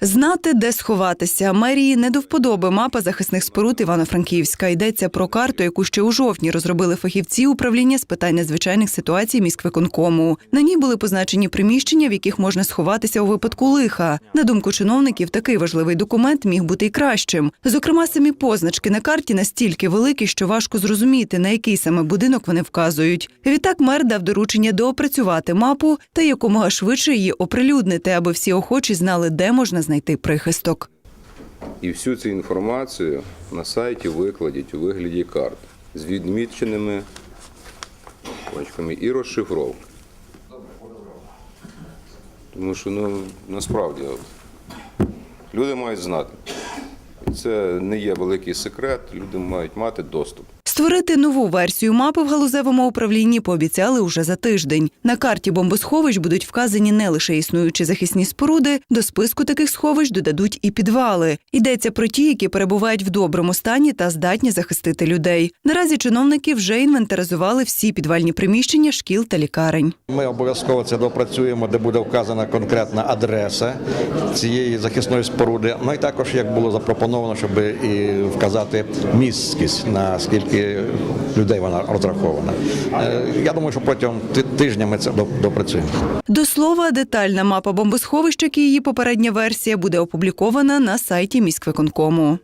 Знати, де сховатися. Мерії не до вподоби мапа захисних споруд Івано-Франківська. Йдеться про карту, яку ще у жовтні розробили фахівці управління з питань надзвичайних ситуацій міськвиконкому. На ній були позначені приміщення, в яких можна сховатися у випадку лиха. На думку чиновників, такий важливий документ міг бути й кращим. Зокрема, самі позначки на карті настільки великі, що важко зрозуміти, на який саме будинок вони вказують. Відтак мер дав доручення доопрацювати мапу та якомога швидше її оприлюднити, аби всі охочі знали, де можна знайти прихисток. І всю цю інформацію на сайті викладіть у вигляді карт з відміченими точками і розшифровки. Тому що ну, насправді люди мають знати. Це не є великий секрет, люди мають мати доступ. Створити нову версію мапи в галузевому управлінні пообіцяли уже за тиждень. На карті бомбосховищ будуть вказані не лише існуючі захисні споруди, до списку таких сховищ додадуть і підвали. Йдеться про ті, які перебувають в доброму стані та здатні захистити людей. Наразі чиновники вже інвентаризували всі підвальні приміщення шкіл та лікарень. Ми обов'язково це допрацюємо, де буде вказана конкретна адреса цієї захисної споруди. Ну і також як було запропоновано, щоб і вказати місткість, наскільки людей вона розрахована. Е, Я думаю, що протягом ти- тижня ми це доп- допрацюємо. До слова, детальна мапа бомбосховищ, як і її попередня версія, буде опублікована на сайті міськвиконкому.